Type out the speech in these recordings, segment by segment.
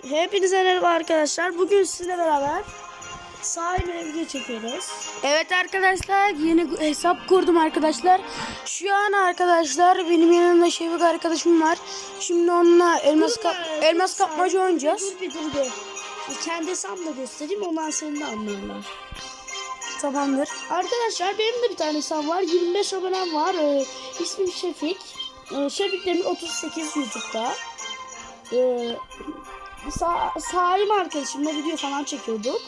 Hepinize merhaba arkadaşlar. Bugün sizinle beraber sahil evge çekiyoruz. Evet arkadaşlar yeni hesap kurdum arkadaşlar. Şu an arkadaşlar benim yanımda Şevik arkadaşım var. Şimdi onunla elmas kap elmas kapmaca oynayacağız. Dur bir dur bir. Bir Kendi hesabımı da göstereyim ondan seni de anlarlar. Tamamdır. Arkadaşlar benim de bir tane hesabım var. 25 abonem var. Ee, ismim Şefik. Ee, Şefik Demir 38 YouTube'da. Ee, sağ, Salim arkadaşımla video falan çekiyorduk.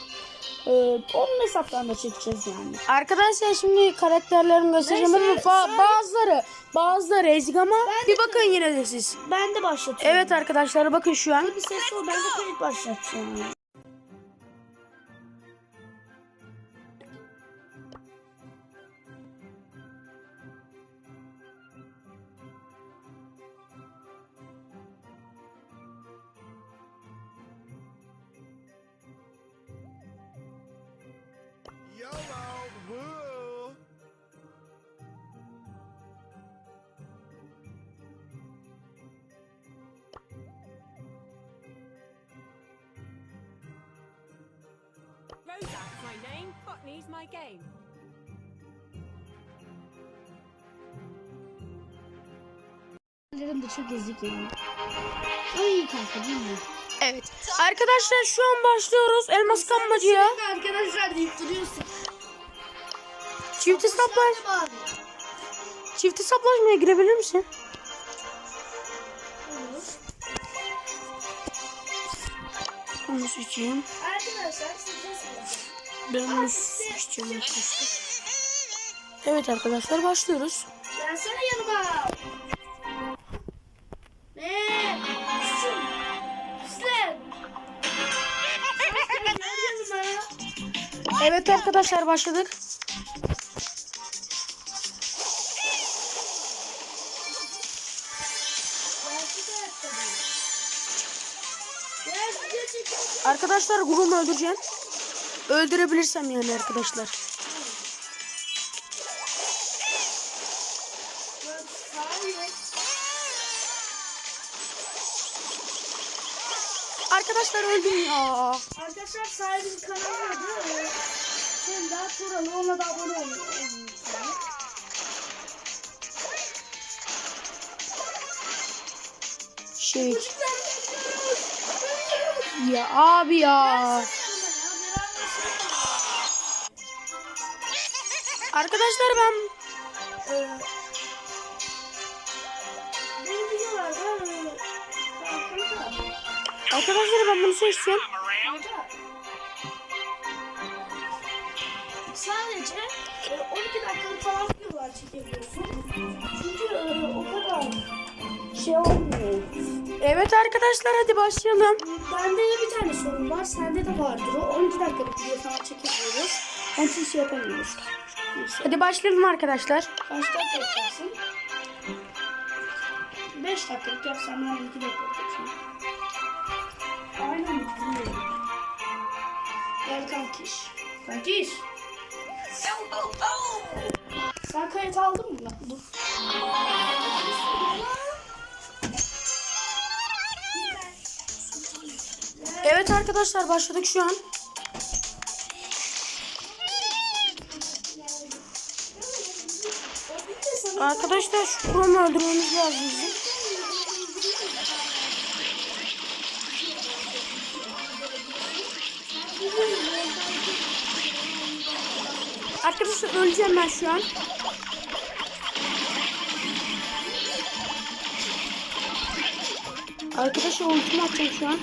Ee, onun hesaptan da çekeceğiz yani. Arkadaşlar şimdi karakterlerimi göstereceğim ama sen- bazıları bazıları ezik ama Ben bir bakın yine de siz. Ben de başlatıyorum. Evet arkadaşlar bakın şu an. Bir ses ol ben de kayıt başlatacağım. Name, Botany's my game. Ellerim de çok ezik yani. Kanka değil mi? Evet. Arkadaşlar şu an başlıyoruz elmas kapmacaya. Arkadaşlar deyip duruyorsun. Çift hesaplaş Abi. çift hesaplaşmaya girebilir misin? Onu seçeyim. Arkadaşlar size Ben bunu seçeceğim arkadaşlar. Evet arkadaşlar başlıyoruz. Gelsene yanıma. Ne? Yanıma. Evet arkadaşlar başladık. Arkadaşlar Gurum'u öldüreceğim. Öldürebilirsem yani arkadaşlar. Arkadaşlar öldüm ya. Arkadaşlar sahibin kanalı adı e, sen daha Turalı ona da abone olun. Şey. Ya abi ya. Arkadaşlar ben e, arkadaşlar ben bunu seçtim. sadece e, 12 dakikalık falan videolar çekebiliyorsun. Çünkü e, o kadar şey olmuyor. Evet arkadaşlar hadi başlayalım. Bende de bir tane sorun var. Sende de vardır o. 12 dakikalık video falan çekebiliyoruz. Onun için şey yapamıyoruz. Neyse. Hadi başlayalım arkadaşlar. Kaç dakika yaparsın? 5 dakikalık yapsam ben 12 dakikalık yapacağım. Aynen bitiriyorum. Gel kankiş. Kankiş. Sen kayıt aldın mı? Dur. Evet arkadaşlar başladık şu an. Arkadaşlar şu Chrome'u öldürmemiz lazım bizim. Arkadaşlar öleceğim ben şu an. Arkadaşlar ultimi atacağım şu an.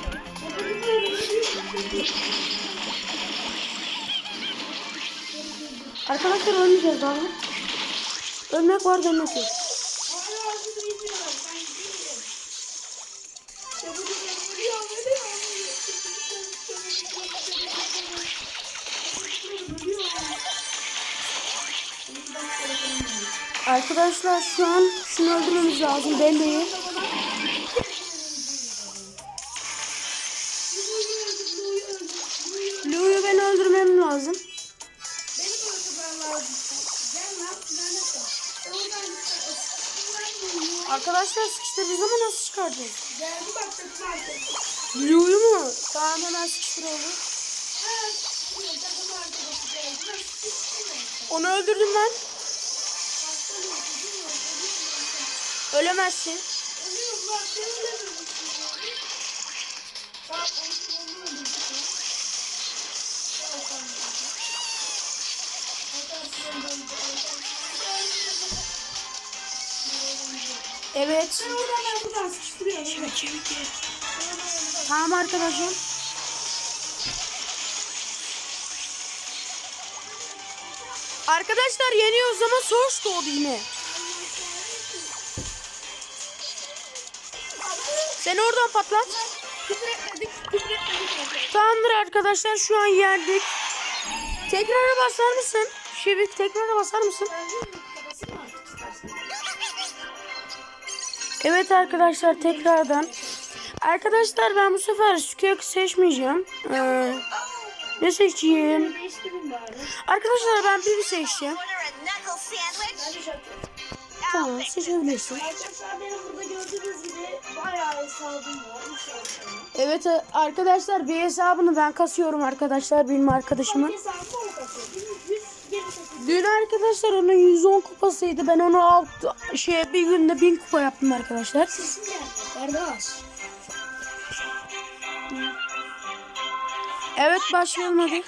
Arkadaşlar ölmeyeceğiz daha. Ölmek var demek yok. Arkadaşlar şu an şunu öldürmemiz lazım belleği. Lou'yu ben öldürmem lazım. Arkadaşlar sıkıştırdığı zaman nasıl çıkaracağız? Geldi bak takım arkadaşı. Blue'yu mu? Tamam hemen sıkıştıralım. Onu öldürdüm ben. Ölemezsin. Evet. Tamam arkadaşım. Arkadaşlar yeniyoruz ama soğuş doğdu yine. Sen oradan patlat. Tamamdır arkadaşlar şu an yendik. Tekrara basar mısın? Şevik tekrara basar mısın? Evet arkadaşlar tekrardan. Arkadaşlar ben bu sefer Skök seçmeyeceğim. Ee, ne seçeyim? Arkadaşlar ben Bibi seçeceğim. Tamam seçebilirsin. Evet e, arkadaşlar bir hesabını ben kasıyorum arkadaşlar benim arkadaşımın. Dün arkadaşlar onun 110 kupasıydı. Ben onu alt şey bir günde 1000 kupa yaptım arkadaşlar. Sesim geldi. Kardeş. Evet başlayalım hadi.